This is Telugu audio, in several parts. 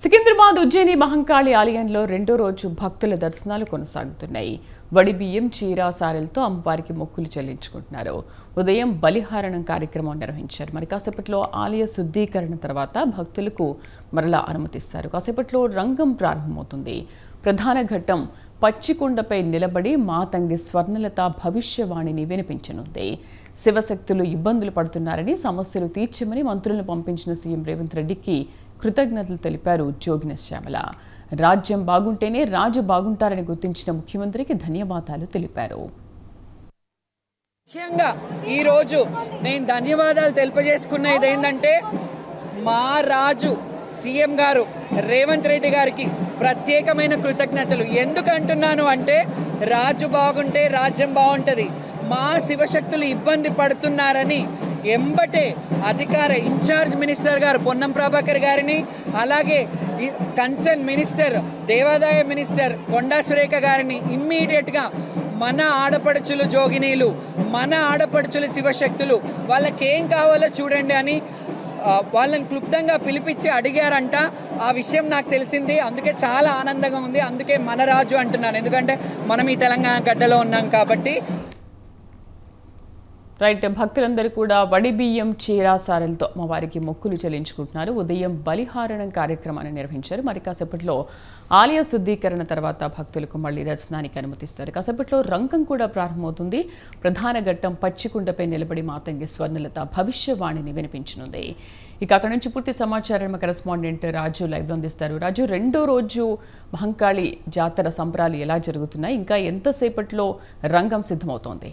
సికింద్రాబాద్ ఉజ్జయిని మహంకాళి ఆలయంలో రెండో రోజు భక్తుల దర్శనాలు కొనసాగుతున్నాయి. వడి బియ్యం చీర సారెలతో అమ్మవారికి మొక్కులు చెల్లించుకుంటున్నారు. ఉదయం బలిహారణం కార్యక్రమం నిర్వహించారు. మరి కాసేపట్లో ఆలయ శుద్ధీకరణ తర్వాత భక్తులకు మరలా అనుమతిస్తారు. కాసేపట్లో రంగం ప్రారంభమవుతుంది. ప్రధాన ఘట్టం పచ్చికొండపై నిలబడి మాతంగి స్వర్ణలత భవిష్యవాణిని వినిపించనుంది. శివశక్తులు ఇబ్బందులు పడుతున్నారని సమస్యలు తీర్చమని మంత్రులను పంపించిన సీఎం రేవంత్ రెడ్డికి కృతజ్ఞతలు తెలిపారు జోగిన శ్యామల. రాజ్యం బాగుంటేనే రాజు బాగుంటారని గుర్తించిన ముఖ్యమంత్రికి ధన్యవాదాలు తెలిపారు. ముఖ్యంగా ఈరోజు నేను ధన్యవాదాలు తెలిపజేసుకున్నది ఏంటంటే మా రాజు సీఎం గారు రేవంత్ రెడ్డి గారికి ప్రత్యేకమైన కృతజ్ఞతలు. ఎందుకు అంటున్నాను అంటే రాజు బాగుంటే రాజ్యం బాగుంటుంది. మా శివశక్తులు ఇబ్బంది పడుతున్నారని ఎంబటే అధికార ఇన్ఛార్జ్ మినిస్టర్ గారు పొన్నం ప్రభాకర్ గారిని అలాగే కన్సర్న్ మినిస్టర్ దేవాదాయ మినిస్టర్ కొండా సురేఖ గారిని ఇమ్మీడియట్గా మన ఆడపడుచులు జోగినీలు మన ఆడపడుచులు శివశక్తులు వాళ్ళకేం కావాలో చూడండి అని వాళ్ళని క్లుప్తంగా పిలిపించి అడిగారంట. ఆ విషయం నాకు తెలిసింది. అందుకే చాలా ఆనందంగా ఉంది. అందుకే మన రాజు అంటున్నాను. ఎందుకంటే మనం ఈ తెలంగాణ గడ్డలో ఉన్నాం కాబట్టి రైట్ భక్తులందరూ కూడా వడి బియ్యం చీర సారెలతో అమ్మవారికి మొక్కులు చెల్లించుకుంటున్నారు. ఉదయం బలిహారణం కార్యక్రమాన్ని నిర్వహించారు. మరి కాసేపట్లో ఆలయ శుద్ధీకరణ తర్వాత భక్తులకు మళ్ళీ దర్శనానికి అనుమతిస్తారు. కాసేపట్లో రంగం కూడా ప్రారంభమవుతుంది. ప్రధాన ఘట్టం పచ్చికుండపై నిలబడి మాతంగి స్వర్ణలత భవిష్యవాణిని వినిపించనుంది. ఇక అక్కడ నుంచి పూర్తి సమాచారం మా కరెస్పాండెంట్ రాజు లైవ్లో అందిస్తారు. రాజు రెండో రోజు మహంకాళి జాతర సంబరాలు ఎలా జరుగుతున్నాయి? ఇంకా ఎంతసేపట్లో రంగం సిద్ధమవుతోంది?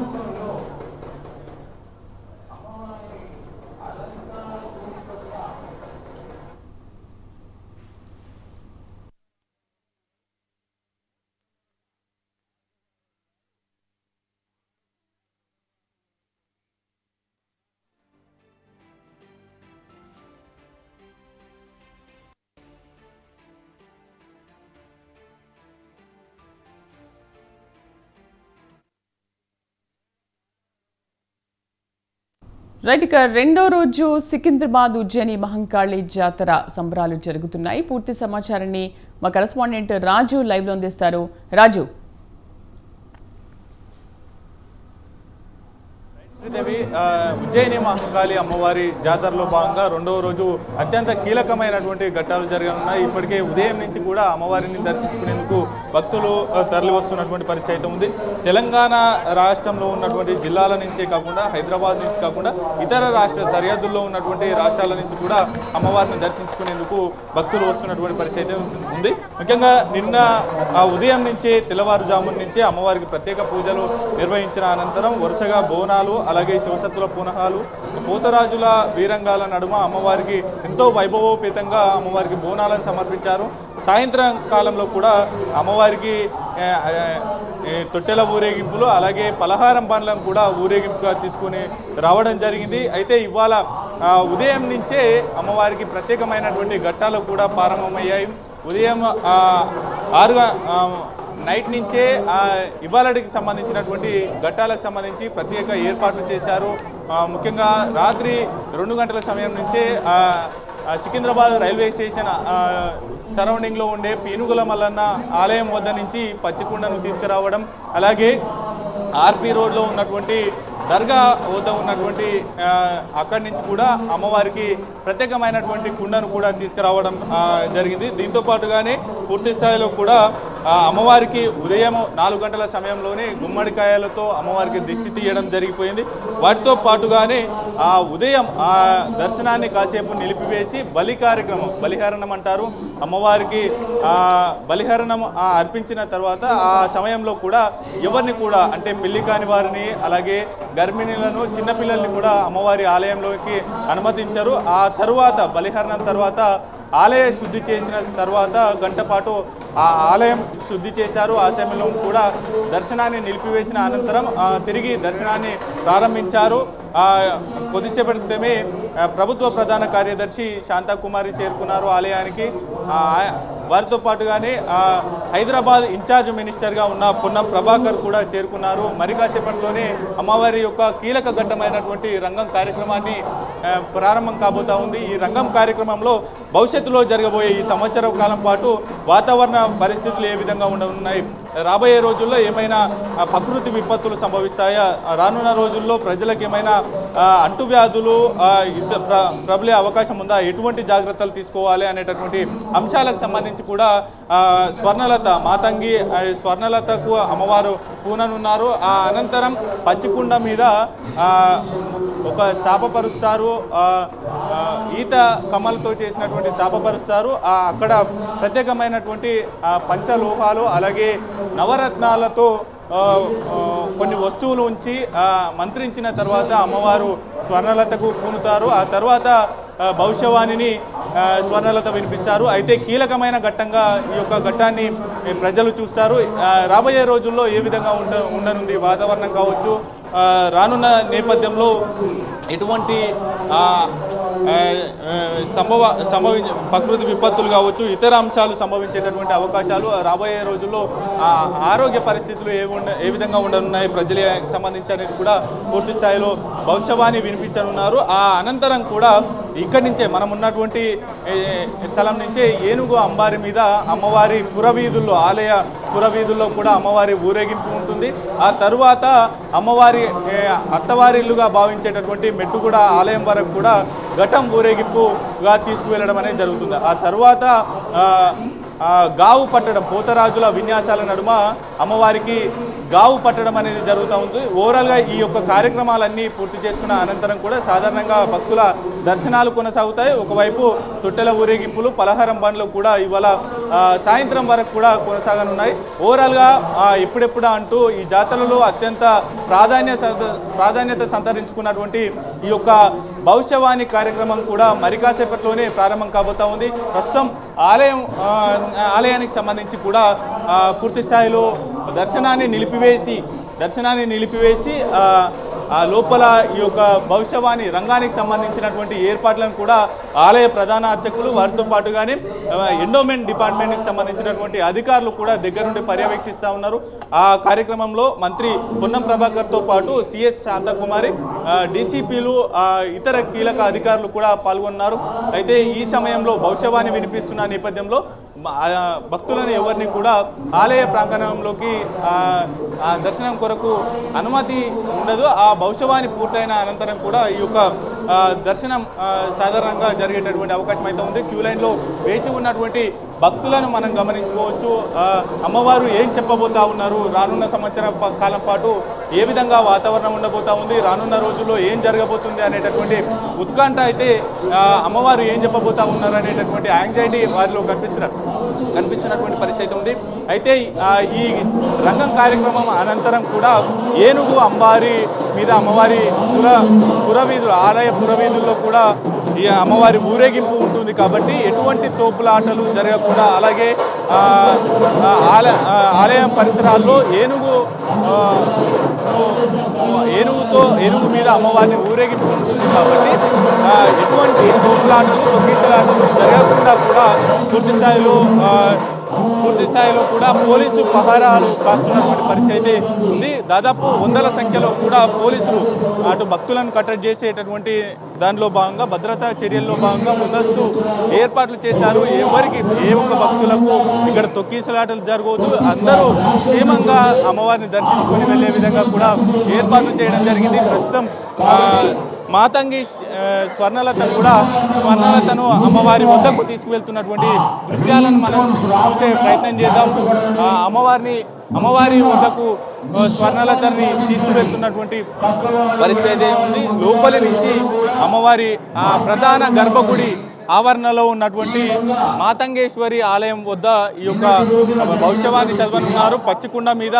రైట్ ఇక రెండో రోజు సికింద్రాబాద్ ఉజ్జయిని మహంకాళి జాతర సంబరాలు జరుగుతున్నాయి. పూర్తి సమాచారాన్ని మా కరస్పాండెంట్ రాజు లైవ్లో అందిస్తారు. రాజు. శ్రీదేవి ఉజ్జయిని మహంకాళి అమ్మవారి జాతరలో భాగంగా రెండవ రోజు అత్యంత కీలకమైనటువంటి ఘట్టాలు జరగనున్నాయి. ఇప్పటికే ఉదయం నుంచి కూడా అమ్మవారిని దర్శించుకునేందుకు భక్తులు తరలి వస్తున్నటువంటి పరిస్థితి అయితే ఉంది. తెలంగాణ రాష్ట్రంలో ఉన్నటువంటి జిల్లాల నుంచే కాకుండా హైదరాబాద్ నుంచి కాకుండా ఇతర రాష్ట్ర సరిహద్దుల్లో ఉన్నటువంటి రాష్ట్రాల నుంచి కూడా అమ్మవారిని దర్శించుకునేందుకు భక్తులు వస్తున్నటువంటి పరిస్థితి అయితే ఉంది. ముఖ్యంగా నిన్న ఆ ఉదయం నుంచే తెల్లవారుజామున నుంచే అమ్మవారికి ప్రత్యేక పూజలు నిర్వహించిన అనంతరం వరుసగా బోనాలు అలాగే శివశత్తుల పునహాలు పోతరాజుల వీరంగాల నడుమ అమ్మవారికి ఎంతో వైభవోపేతంగా అమ్మవారికి బోనాలను సమర్పించారు. సాయంత్రం కాలంలో కూడా అమ్మవారికి తొట్టెల ఊరేగింపులు అలాగే పలహారం పండ్లను కూడా ఊరేగింపుగా తీసుకొని రావడం జరిగింది. అయితే ఇవాళ ఉదయం నుంచే అమ్మవారికి ప్రత్యేకమైనటువంటి ఘట్టాలు కూడా ప్రారంభమయ్యాయి. ఉదయం ఆరు నైట్ నుంచే ఇవాళకి సంబంధించినటువంటి ఘట్టాలకు సంబంధించి ప్రత్యేక ఏర్పాట్లు చేశారు. ముఖ్యంగా రాత్రి రెండు గంటల సమయం నుంచే సికింద్రాబాద్ రైల్వే స్టేషన్ సరౌండింగ్లో ఉండే పీనుగుల మల్లన్న ఆలయం వద్ద నుంచి పచ్చికుండను తీసుకురావడం అలాగే ఆర్పి రోడ్లో ఉన్నటువంటి దర్గా వద్ద ఉన్నటువంటి అక్కడి నుంచి కూడా అమ్మవారికి ప్రత్యేకమైనటువంటి కుండను కూడా తీసుకురావడం జరిగింది. దీంతో పాటుగానే పూర్తి స్థాయిలో కూడా అమ్మవారికి ఉదయం నాలుగు గంటల సమయంలోనే గుమ్మడికాయలతో అమ్మవారికి దిష్టి తీయడం జరిగిపోయింది. వాటితో పాటుగానే ఆ ఉదయం ఆ దర్శనాన్ని కాసేపు నిలిపివేసి బలి కార్యక్రమం బలిహరణం అంటారు. అమ్మవారికి బలిహరణం అర్పించిన తర్వాత ఆ సమయంలో కూడా ఎవరిని కూడా అంటే పెళ్ళి కాని వారిని అలాగే గర్భిణీలను చిన్నపిల్లల్ని కూడా అమ్మవారి ఆలయంలోకి అనుమతించారు. ఆ తరువాత బలిహరణం తర్వాత ఆలయ శుద్ధి చేసిన తర్వాత గంట పాటు ఆ ఆలయం శుద్ధి చేశారు. ఆ సమయంలో కూడా దర్శనాన్ని నిలిపివేసిన అనంతరం తిరిగి దర్శనాన్ని ప్రారంభించారు. ఆ, కొద్దిసేపటి క్రితమే ప్రభుత్వ ప్రధాన కార్యదర్శి శాంతాకుమారి చేరుకున్నారు ఆలయానికి. వారితో పాటుగానే హైదరాబాద్ ఇన్ఛార్జ్ మినిస్టర్గా ఉన్న పొన్నం ప్రభాకర్ కూడా చేరుకున్నారు. మరి కాసేపట్లోనే అమ్మవారి యొక్క కీలక ఘట్టమైనటువంటి రంగం కార్యక్రమాన్ని ప్రారంభం కాబోతా ఉంది. ఈ రంగం కార్యక్రమంలో భవిష్యత్తులో జరగబోయే ఈ సంవత్సరం కాలం పాటు వాతావరణ పరిస్థితులు ఏ విధంగా ఉండనున్నాయి? రాబోయే రోజుల్లో ఏమైనా ప్రకృతి విపత్తులు సంభవిస్తాయా? రానున్న రోజుల్లో ప్రజలకు ఏమైనా అంటువ్యాధులు ప్ర- ప్రబలే అవకాశం ఉందా? ఎటువంటి జాగ్రత్తలు తీసుకోవాలి అనేటటువంటి అంశాలకు సంబంధించి కూడా స్వర్ణలత మాతంగి స్వర్ణలతకు అమ్మవారు పూననున్నారు. ఆ అనంతరం పచ్చికుండ మీద ఒక శాపపరుస్తారు. ఈత కమ్మలతో చేసినటువంటి శాపపరుస్తారు. అక్కడ ప్రత్యేకమైనటువంటి పంచలోహాలు అలాగే నవరత్నాలతో కొన్ని వస్తువులు ఉంచి మంత్రించిన తర్వాత అమ్మవారు స్వర్ణలతకు పూనుతారు. ఆ తర్వాత భవిష్యవాణిని స్వర్ణలత వినిపిస్తారు. అయితే కీలకమైన ఘట్టంగా ఈ యొక్క ఘట్టాన్ని ప్రజలు చూస్తారు. రాబోయే రోజుల్లో ఏ విధంగా ఉండ ఉండనుంది వాతావరణం కావచ్చు రానున్న నేపథ్యంలో ఎటువంటి సంభవ సంభవి ప్రకృతి విపత్తులు కావచ్చు ఇతర అంశాలు సంభవించేటటువంటి అవకాశాలు రాబోయే రోజుల్లో ఆరోగ్య పరిస్థితులు ఏ ఉండ ఏ విధంగా ఉండనున్నాయి ప్రజలకు సంబంధించి అనేది కూడా పూర్తి స్థాయిలో భవిష్యవాణి వినిపించనున్నారు. ఆ అనంతరం కూడా ఇక్కడి నుంచే మనం ఉన్నటువంటి స్థలం నుంచే ఏనుగు అంబారి మీద అమ్మవారి పురవీధుల్లో ఆలయ పురవీధుల్లో కూడా అమ్మవారి ఊరేగింపు ఉంటుంది. ఆ తరువాత అమ్మవారి అత్తవారి అత్తవారిల్లుగా భావించేటటువంటి మెట్టుగూడ ఆలయం వరకు కూడా ఘటం ఊరేగింపుగా తీసుకువెళ్ళడం అనేది జరుగుతుంది. ఆ తర్వాత గావు పట్టడం పోతరాజుల విన్యాసాల నడుమ అమ్మవారికి గావు పట్టడం అనేది జరుగుతూ ఉంది. ఓవరాల్గా ఈ యొక్క కార్యక్రమాలన్నీ పూర్తి చేసుకున్న అనంతరం కూడా సాధారణంగా భక్తుల దర్శనాలు కొనసాగుతాయి. ఒకవైపు తొట్టెల ఊరేగింపులు పలహారం బండ్లు కూడా ఇవాళ సాయంత్రం వరకు కూడా కొనసాగనున్నాయి. ఓవరాల్గా ఆ, ఎప్పుడెప్పుడా అంటూ ఈ జాతరలో అత్యంత ప్రాధాన్యత ప్రాధాన్యత సంతరించుకున్నటువంటి ఈ యొక్క భవిష్యవాణి కార్యక్రమం కూడా మరి కాసేపట్లోనే ప్రారంభం కాబోతా ఉంది. ప్రస్తుతం ఆలయం ఆలయానికి సంబంధించి కూడా పూర్తి స్థాయిలో దర్శనాన్ని నిలిపివేసి దర్శనాన్ని నిలిపివేసి ఆ, లోపల ఈ యొక్క భవిష్యవాణి రంగానికి సంబంధించినటువంటి ఏర్పాట్లను కూడా ఆలయ ప్రధాన అర్చకులు వారితో పాటుగానే ఎండోమెంట్ డిపార్ట్మెంట్కి సంబంధించినటువంటి అధికారులు కూడా దగ్గరుండి పర్యవేక్షిస్తూ ఉన్నారు. ఆ కార్యక్రమంలో మంత్రి పొన్నం ప్రభాకర్తో పాటు సిఎస్ శాంతకుమారి డీసీపీలు ఇతర కీలక అధికారులు కూడా పాల్గొన్నారు. అయితే ఈ సమయంలో భవిష్యవాణి వినిపిస్తున్న నేపథ్యంలో భక్తులను ఎవరిని కూడా ఆలయ ప్రాంగణంలోకి ఆ, దర్శనం కొరకు అనుమతి ఉండదు. ఆ భవిష్యవాణి పూర్తయిన అనంతరం కూడా ఈ యొక్క దర్శనం సాధారణంగా జరిగేటటువంటి అవకాశం అయితే ఉంది. క్యూ లైన్లో వేచి ఉన్నటువంటి భక్తులను మనం గమనించుకోవచ్చు. అమ్మవారు ఏం చెప్పబోతా ఉన్నారు? రానున్న సంవత్సరం కాలం పాటు ఏ విధంగా వాతావరణం ఉండబోతా ఉంది? రానున్న రోజుల్లో ఏం జరగబోతుంది అనేటటువంటి ఉత్కంఠ అయితే అమ్మవారు ఏం చెప్పబోతా ఉన్నారు అనేటటువంటి యాంగ్జైటీ వారిలో కనిపిస్తున్నారు కనిపిస్తున్నటువంటి పరిస్థితి ఉంది. అయితే ఈ రంగం కార్యక్రమం అనంతరం కూడా ఏనుగు అంబారి మీద అమ్మవారి పుర పురవీధులు ఆలయ పురవీధుల్లో కూడా ఈ అమ్మవారి ఊరేగింపు ఉంటుంది కాబట్టి ఎటువంటి తోపులాటలు జరగకుండా అలాగే ఆలయ ఆలయం పరిసరాల్లో ఏనుగు ఏనుగుతో ఏనుగు మీద అమ్మవారిని ఊరేగింపు ఉంటుంది కాబట్టి ఎటువంటి తోపులాటలు తొక్కిసలాటలు జరగకుండా కూడా పూర్తి స్థాయిలో పూర్తి స్థాయిలో కూడా పోలీసు పహారాలు కాస్తున్నటువంటి పరిస్థితి అయితే ఉంది. దాదాపు వందల సంఖ్యలో కూడా పోలీసులు అటు భక్తులను కట్టడి చేసేటటువంటి దానిలో భాగంగా భద్రతా చర్యల్లో భాగంగా ముందస్తు ఏర్పాట్లు చేశారు. ఎవరికి ఏ ఒక్క భక్తులకు ఇక్కడ తొక్కిసలాటలు జరగవద్దు. అందరూ క్షేమంగా అమ్మవారిని దర్శించుకొని వెళ్ళే విధంగా కూడా ఏర్పాట్లు చేయడం జరిగింది. ప్రస్తుతం మాతంగి స్వర్ణలతను స్వర్ణలత కూడా స్వర్ణలతను అమ్మవారి వద్దకు తీసుకువెళ్తున్నటువంటి దృశ్యాలను మనం చూసే ప్రయత్నం చేద్దాం. ఆ, అమ్మవారిని అమ్మవారి వద్దకు స్వర్ణలతని తీసుకువెళ్తున్నటువంటి పరిస్థితి అయితే ఉంది. లోపలి నుంచి అమ్మవారి ఆ, ప్రధాన గర్భగుడి ఆవరణలో ఉన్నటువంటి మాతంగేశ్వరి ఆలయం వద్ద ఈ యొక్క భవిష్యవాణి చదవనున్నారు. పచ్చికుండ మీద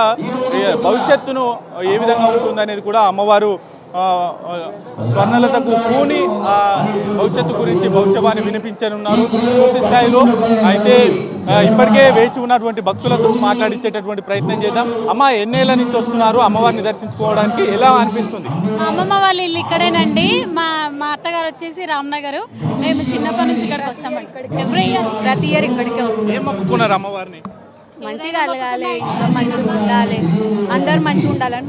భవిష్యత్తును ఏ విధంగా ఉంటుంది అనేది కూడా అమ్మవారు స్వర్ణలతకు పూని ఆ, భవిష్యత్తు గురించి భవిష్యవాణి వినిపించనున్నారు పూర్తి స్థాయిలో. అయితే ఇప్పటికే వేచి ఉన్నటువంటి భక్తులతో మాట్లాడించేటటువంటి ప్రయత్నం చేద్దాం. అమ్మ ఎన్నేళ్ళ నుంచి వస్తున్నారు? అమ్మవారిని దర్శించుకోవడానికి ఎలా అనిపిస్తుంది? అమ్మమ్మ వాళ్ళ ఇల్లు ఇక్కడేనండి. మా మా అత్తగారు వచ్చేసి రామ్నగర్. మేము చిన్నప్పటి నుంచి ఇక్కడికి వస్తామండి. ఎవ్రీ ఇయర్ ప్రతి ఇయర్ ఇక్కడికే వస్తాం. ఏం మొక్కుకున్నారు అమ్మవారిని? మంచిగా ఇంట్లో మంచిగా ఉండాలి. అందరు మంచిగా ఉండాలని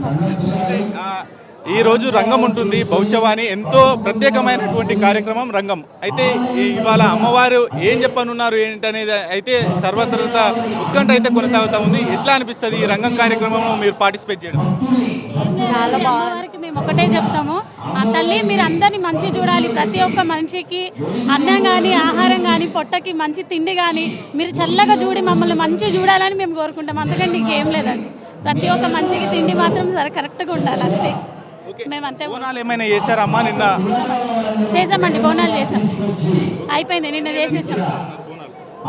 మొక్కుతాం. ఆ, ఈ రోజు రంగం ఉంటుంది. భవిష్యవాణి ఎంతో ప్రత్యేకమైనటువంటి కార్యక్రమం రంగం. అయితే ఈ- ఇవాళ అమ్మవారు ఏం చెప్పనున్నారు ఏంటనేది అయితే సర్వత్రత ఉత్కంఠ అయితే కొనసాగుతా ఉంది. ఎట్లా అనిపిస్తుంది ఈ రంగం కార్యక్రమంలో మీరు పార్టిసిపేట్ చేయడం? చాలా బాగా వారికి మేము ఒకటే చెప్తాము. ఆ తల్లి మీరు అందరినీ మంచి చూడాలి. ప్రతి ఒక్క మనిషికి అన్నం కానీ ఆహారం కానీ పొట్టకి మంచి తిండి కానీ మీరు చల్లగా చూడి మమ్మల్ని మంచి చూడాలని మేము కోరుకుంటాం. అంతకంటే ఇంకేం లేదండి. ప్రతి ఒక్క మనిషికి తిండి మాత్రం సరే కరెక్ట్గా ఉండాలి అంతే. మేము అంతే బోనాలు ఏమైనా చేశారమ్మా నిన్న? చేసామండి బోనాలు చేసాం అయిపోయింది నిన్న చేసేసాం.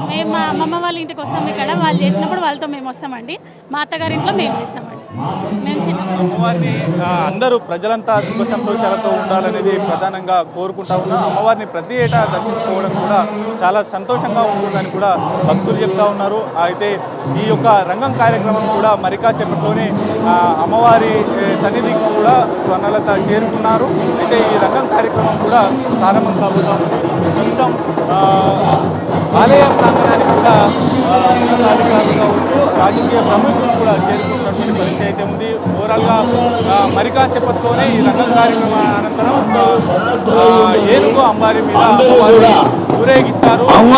మేము మా అమ్మమ్మ వాళ్ళ ఇంటికి వస్తాం ఇక్కడ. వాళ్ళు చేసినప్పుడు వాళ్ళతో మేము వస్తామండి. మా అత్తగారి ఇంట్లో మేము చేస్తామండి. మేము చిన్న అమ్మవారిని ఆ, అందరూ ప్రజలంతా సుఖ సంతోషాలతో ఉండాలనేది ప్రధానంగా కోరుకుంటా ఉన్నా. అమ్మవారిని ప్రతి ఏటా దర్శించుకోవడం కూడా చాలా సంతోషంగా ఉంటుందని కూడా భక్తులు చెప్తా ఉన్నారు. అయితే ఈ యొక్క రంగం కార్యక్రమం కూడా మరికాసేపట్లోనే ఆ, అమ్మవారి ఏ, సన్నిధికి కూడా స్వర్ణలత చేరుకున్నారు. అయితే ఈ రంగం కార్యక్రమం కూడా ప్రారంభం కాబోతా ఉంది. ఆ, ఆలయ ప్రాంగణానికి కూడా కావచ్చు రాజకీయ ప్రముఖులు కూడా చేరుకున్నటువంటి పరిస్థితి అయితే ఉంది. ఓవరాల్గా ఆ, మరి కాసేపట్లోనే ఈ రంగం కార్యక్రమం అనంతరం ఏనుగు అంబారి మీద అమ్మవారిని ఊరేగిస్తారు. అమ్మ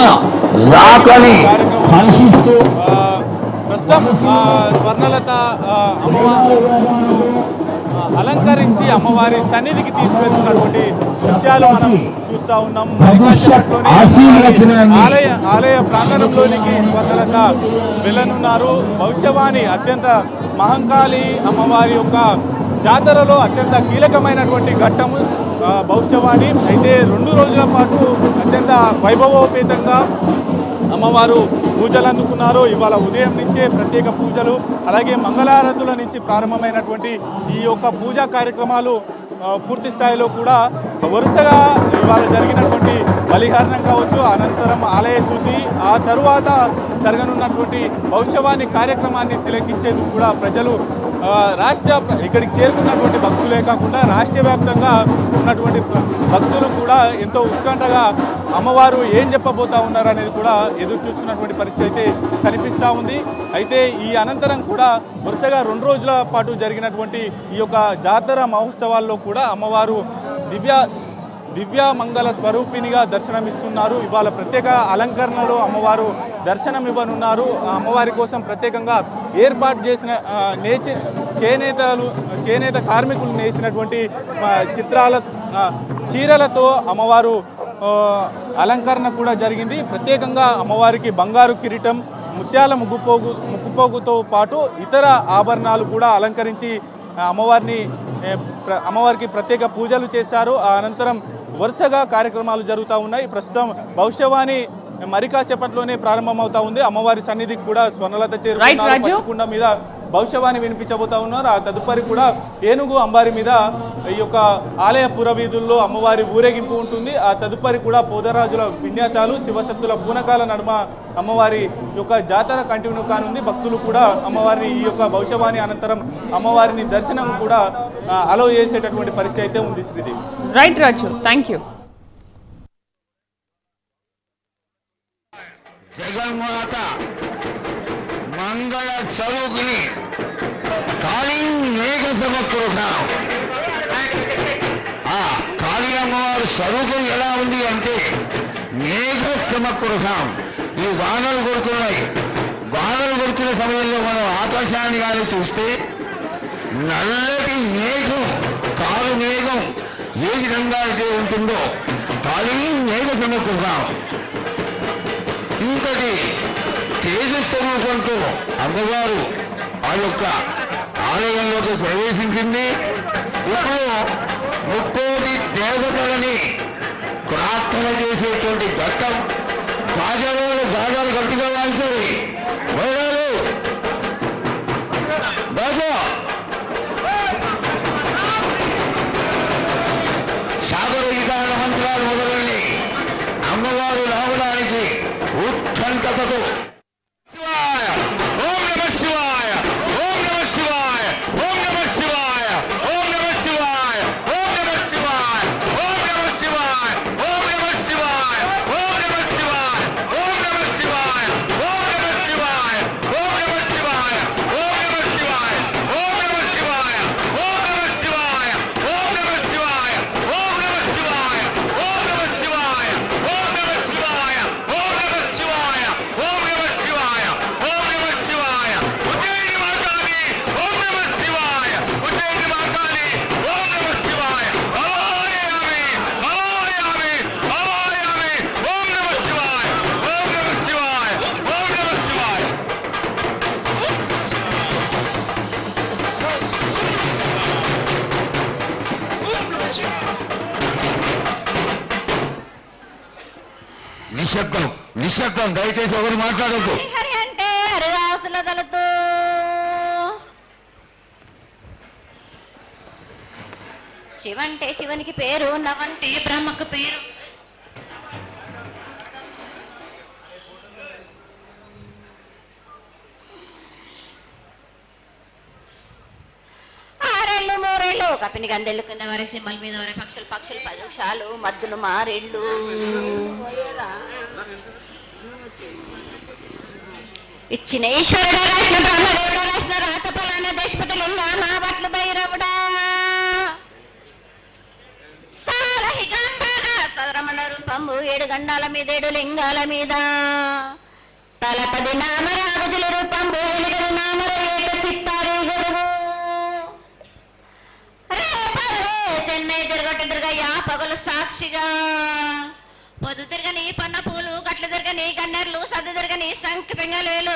ప్రస్తుతం స్వర్ణలత అమ్మవారు ఆ, అలంకరించి అమ్మవారి సన్నిధికి తీసుకెళ్తున్నటువంటి దృశ్యాలు మనం చూస్తా ఉన్నాం. ఆలయ ఆలయ ప్రాంగణంలోనికి స్వర్ణలత వెళ్ళనున్నారు. భవిష్యవాణి అత్యంత మహంకాళి అమ్మవారి యొక్క జాతరలో అత్యంత కీలకమైనటువంటి ఘట్టము భవిష్యవాణి. అయితే రెండు రోజుల పాటు అత్యంత వైభవోపేతంగా అమ్మవారు పూజలు అందుకున్నారు. ఇవాళ ఉదయం నుంచే ప్రత్యేక పూజలు అలాగే మంగళారతుల నుంచి ప్రారంభమైనటువంటి ఈ యొక్క పూజా కార్యక్రమాలు పూర్తి స్థాయిలో కూడా వరుసగా ఇవాళ జరిగినటువంటి బలిహరణం కావచ్చు అనంతరం ఆలయ శుద్ధి ఆ తరువాత జరగనున్నటువంటి భవిష్యవాణి కార్యక్రమాన్ని తిలకించేందుకు కూడా ప్రజలు రాష్ట్ర ఇక్కడికి చేరుకున్నటువంటి భక్తులే కాకుండా రాష్ట్ర వ్యాప్తంగా ఉన్నటువంటి భక్తులు కూడా ఎంతో ఉత్కంఠగా అమ్మవారు ఏం చెప్పబోతా ఉన్నారు అనేది కూడా ఎదురు చూస్తున్నటువంటి పరిస్థితి అయితే కనిపిస్తూ ఉంది. అయితే ఈ అనంతరం కూడా వరుసగా రెండు రోజుల పాటు జరిగినటువంటి ఈ యొక్క జాతర మహోత్సవాల్లో కూడా అమ్మవారు దివ్య దివ్యామంగళ స్వరూపిణిగా దర్శనమిస్తున్నారు. ఇవాళ ప్రత్యేక అలంకరణలో అమ్మవారు దర్శనం ఇవ్వనున్నారు అమ్మవారి కోసం ప్రత్యేకంగా ఏర్పాటు చేసిన నేచి చేనేతలు చేనేత కార్మికులు నేసినటువంటి చిత్రాల చీరలతో అమ్మవారు అలంకరణ కూడా జరిగింది. ప్రత్యేకంగా అమ్మవారికి బంగారు కిరీటం ముత్యాల ముగ్గుపోగు ముగ్గుపోగుతో పాటు ఇతర ఆభరణాలు కూడా అలంకరించి అమ్మవారిని ప్ర- అమ్మవారికి ప్రత్యేక పూజలు చేశారు. అనంతరం వరుసగా కార్యక్రమాలు జరుగుతూ ఉన్నాయి. ప్రస్తుతం భవిష్యవాణి మరి కాసేపట్లోనే ప్రారంభమవుతా ఉంది. అమ్మవారి సన్నిధికి కూడా స్వర్ణలత. పచ్చికుండ మీద భవిష్యవాణి వినిపించబోతా ఉన్నారు. ఆ తదుపరి కూడా ఏనుగు అంబారి మీద ఈ యొక్క ఆలయ పురవీధుల్లో అమ్మవారి ఊరేగింపు ఉంటుంది. ఆ తదుపరి కూడా పోదరాజుల విన్యాసాలు శివశక్తుల పూనకాల నడుమ అమ్మవారి యొక్క జాతర కంటిన్యూ కానుంది. భక్తులు కూడా అమ్మవారిని ఈ యొక్క భవిష్యవాణి అనంతరం అమ్మవారిని దర్శనం కూడా అలో చేసేటటువంటి పరిస్థితి అయితే ఉంది Sridevi. Right Raju thank you జగన్మాత మంగళ స్వరూపిణి. కాళీ మేఘ సమకృతం ఆ కాళీ అమ్మవారి స్వరూపం ఎలా ఉంది అంటే మేఘ సమకృతం ఈ వానలు కొడుతున్నాయి. వానలు కొడుతున్న సమయంలో మనం ఆకాశాన్ని కానీ చూస్తే నల్లటి మేఘం కారు మేఘం ఏ విధంగా అయితే ఉంటుందో కాళీ మేఘ సమకృతం ఇంతటి తేజ స్వరూపంతో అమ్మవారు ఆ యొక్క ఆలయంలోకి ప్రవేశించింది. ఇప్పుడు ముక్కోటి దేవతలని ప్రార్థన చేసేటువంటి ఘట్టం తాజాలో గాజాలు గట్టిగా వాల్చేది మహిళలు బాజా సాగర విధాన మంత్రాలు మొదలని అమ్మవారు రావడానికి ఉత్కంఠతతో శివంటే శివునికి పేరు నవంటే బ్రహ్మకు పేరు. ఆరేళ్ళు మూరేళ్ళు. కపిని గందెళ్ళు కింద వరే సింహల మీద వరే పక్షులు పక్షులు పరుషాలు మద్దులు మారేళ్ళు. ఇచ్చిన ఈశ్వరుడు రాసిన బ్రహ్మదేవుడు రాసిన రాత పలానా దేశపతులు మా బట్లు భైరవుడా సరమణ ఏడు గండాల మీద ఏడు లింగాల మీద. తలపది నామరాగుజుల రూపంబు ఎలుగరు నామర ఏక చిత్తారి గడుగు రేపల్లే చెన్నై తిరగట తిరగయ్యా పగలు సాక్షిగా. పొద్దు తిరగని పన్న పూలు గట్లు తిరగని గన్నెర్లు సద్దు తిరగని సంఖ్య పెంగలేలు.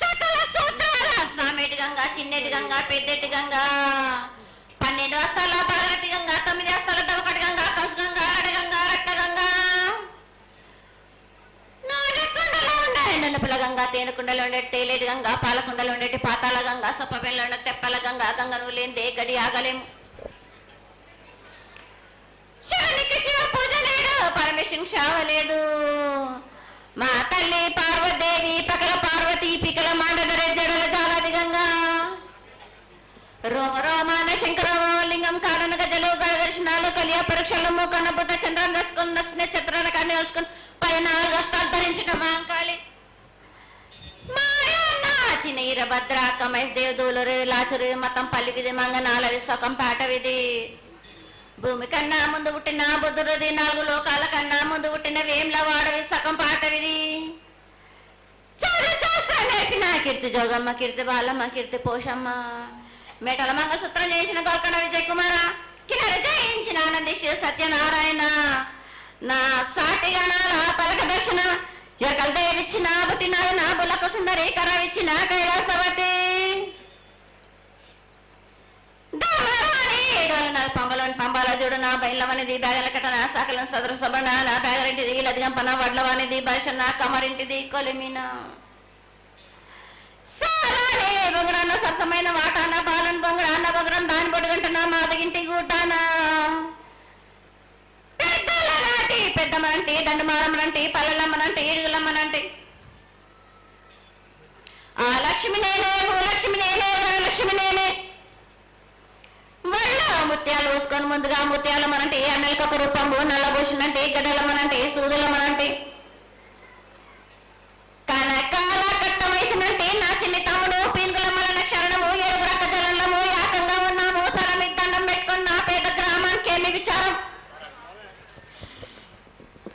సకల సూత్రాల సామెటి గంగా చిన్నెటి గంగా పెద్దటి గంగా. పన్నెండు వస్తాల పదరటి గంగా తొమ్మిది వస్తాల దొకటి గంగా కసు గంగా అడ గంగా రక్త గంగా నాగకుండలో ఉండే గంగా తేనుకుండలో ఉండే తేలేటి గంగా పాలకుండలో ఉండేటి పాతాల గంగా సొప్పబెల్లో ఉండే తెప్పల గంగా గంగను లేందే గడి ఆగలేము శివునికి శివ పూజ లేడు పరమేశ్వరుని శావ లేడు కలియ పరీక్షలు మూకన్న బుద్ధ చంద్రం దసుకుని వేసుకుని పై నాలుగు వస్తాలు ధరించిన మాంకాళి మాయన్న భద్ర కమేష్ దేవదూలరు లాచురు మతం పల్లికిది మంగనాలది సొకం పాటవిది. భూమి కన్నా ముందు పుట్టిన బుద్ధుడిది నాలుగు లోకాల కన్నా ముందు పుట్టిన వేమ్ల వాడవి సగం పాటవిది. నా చేస్తా కీర్తి జోగమ్మ కీర్తి బాలమ్మ కీర్తి పోషమ్మ. మేటల మంగళసూత్రం చేసిన గోల్కొండ విజయ్ కుమారా కిన్నర జయించిన ఆనంది సత్యనారాయణ. నా సాటిగా నా పలక దర్శన ఎరకల దేవిచ్చిన పుట్టినాడు నా బుల్లక సుందరి కరవిచ్చిన కైలాసవతి. పంబలోని పంబాల చూడు నా బయలవనిది బ్యాగల నా సకలం సదరు సబన నా బ్యాగరింటిది భాష వడ్లవానిది బర్షన కమరింటిది కొలిమినా. సారానే బొంగరాన్న సరసమైన వాటాన బాలన్ బొంగరాన్న బొంగరం దాని బొడుగంటున్న మాదగింటి గూటానా. పెద్దలనాటి పెద్దమనంటి దండమారమ్మనంటి పల్లెలమ్మనంటి ఇడుగులమ్మనంటి ఆ లక్ష్మి నేనే భూలక్ష్మి నేనే ధనలక్ష్మి నేనే. వాళ్ళ ముత్యాలు పోసుకొని ముందుగా ముత్యాలమ్మనంటే అన్నలకు ఒక రూపంబు నల్లబోషునంటే గడలమ్మనంటే సూదులమ్మనంటే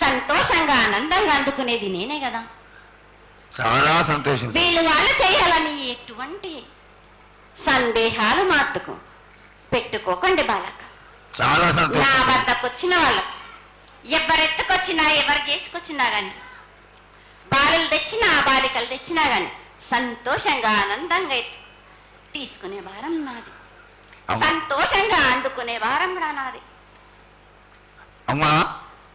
సంతోషంగా ఆనందంగా అందుకునేది నేనే కదా. చాలా సంతోషం వీళ్ళు వాళ్ళు చేయాలని ఎటువంటి సందేహాలు మాత్తుకు పెట్టుకోకండి బాలక. చాలా నా సంతోషం వద్దకు వచ్చిన వాళ్ళు ఎవరెత్తుకొచ్చినా ఎవరు చేసుకొచ్చినా గాని బాలలు తెచ్చినా బాలికలు తెచ్చినా గాని సంతోషంగా ఆనందంగా తీసుకునే భారం నాది. సంతోషంగా అందుకునే భారం కూడా నాది. అమ్మా.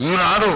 ఈనాడు